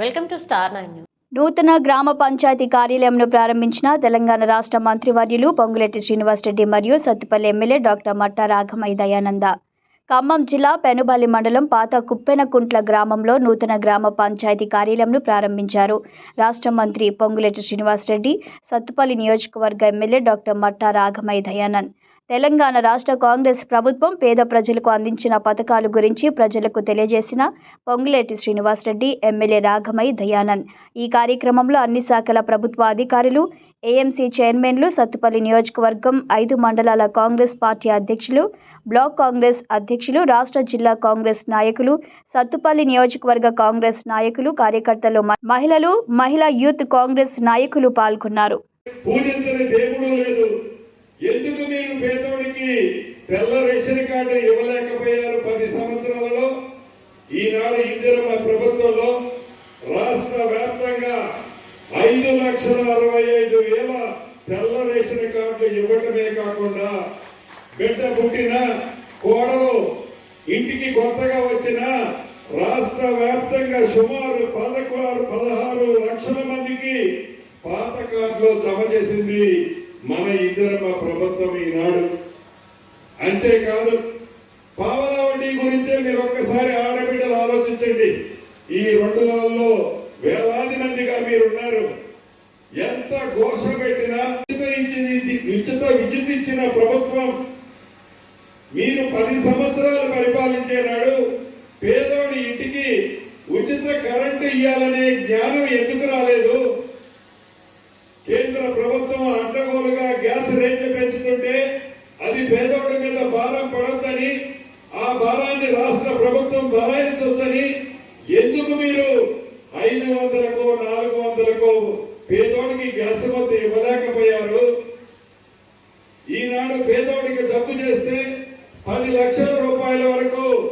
Welcome to star nine నూతన గ్రామ పంచాయతీ కార్యాలయంను ప్రారంభించిన తెలంగాణ రాష్ట్ర మంత్రివర్యులు పొంగులేటి శ్రీనివాసరెడ్డి మరియు సత్తుపల్లి ఎమ్మెల్యే డాక్టర్ మట్టా రాఘమయ్య దయానంద. ఖమ్మం జిల్లా పెనుబల్లి మండలం పాత కుప్పెనకుంట్ల గ్రామంలో నూతన గ్రామ పంచాయతీ కార్యాలయంను ప్రారంభించారు. రాష్ట్ర మంత్రి పొంగులేటి శ్రీనివాసరెడ్డి సత్తుపల్లి నియోజకవర్గ ఎమ్మెల్యే డాక్టర్ మట్టా రాఘమయ్య దయానంద్. తెలంగాణ రాష్ట్ర కాంగ్రెస్ ప్రభుత్వం పేద ప్రజలకు అందించిన పథకాల గురించి ప్రజలకు తెలియజేసిన పొంగులేటి శ్రీనివాసరెడ్డి ఎమ్మెల్యే రాఘమయ్య దయానంద్. ఈ కార్యక్రమంలో అన్ని శాఖల ప్రభుత్వ అధికారులు ఏఎంసీ చైర్మన్లు సత్తుపల్లి నియోజకవర్గం ఐదు మండలాల కాంగ్రెస్ పార్టీ అధ్యక్షులు బ్లాక్ కాంగ్రెస్ అధ్యక్షులు రాష్ట్ర జిల్లా కాంగ్రెస్ నాయకులు సత్తుపల్లి నియోజకవర్గ కాంగ్రెస్ నాయకులు కార్యకర్తలు మహిళలు మహిళా యూత్ కాంగ్రెస్ నాయకులు పాల్గొన్నారు. పూజించని దేవుడు లేదు. ఎందుకు మీరు పేదోడికి తెల్ల రేషన్ కార్డు ఇవ్వలేకపోయారు పది సంవత్సరాలలో? ఈనాడు ఇందిరమ్మ ప్రభుత్వంలో రాష్ట్ర వ్యాప్తంగా ఐదు లక్షల అరవై ఐదు వేల తెల్ల రేషన్ కార్డులు ఇవ్వటమే కాకుండా బిడ్డ పుట్టిన కోడలు ఇంటికి కొత్తగా వచ్చిన రాష్ట్ర వ్యాప్తంగా సుమారు పదకొండు పదహారు లక్షల మందికి పాత కార్డులు జమ చేసింది మన ఇందిరమ్మ ప్రభుత్వం ఈనాడు. అంతేకాదు పావలా వడ్డీ గురించే మీరు ఒక్కసారి ఆడబిడ్డలు ఆలోచించండి. ఈ రెండు రోజుల్లో వేలాది మందిగా మీరున్నారు. ఎంత ఘోష పెట్టినా ఉచిత ఉచిత విద్యుత్ ఇచ్చిన ప్రభుత్వం మీరు పది సంవత్సరాలు పరిపాలించే నాడు పేదోడి ఇంటికి ఉచిత కరెంటు ఇవ్వాలనే జ్ఞానం ఎందుకు రాలేదు? ప్రభుత్వం భరాయించొద్దని ఎందుకు మీరు ఐదు వందలకు నాలుగు వందలకు పేదోడికి గ్యాస్ మొత్తం ఇవ్వలేకపోయారు? ఈనాడు పేదోడికి జబ్బు చేస్తే పది లక్షల రూపాయల వరకు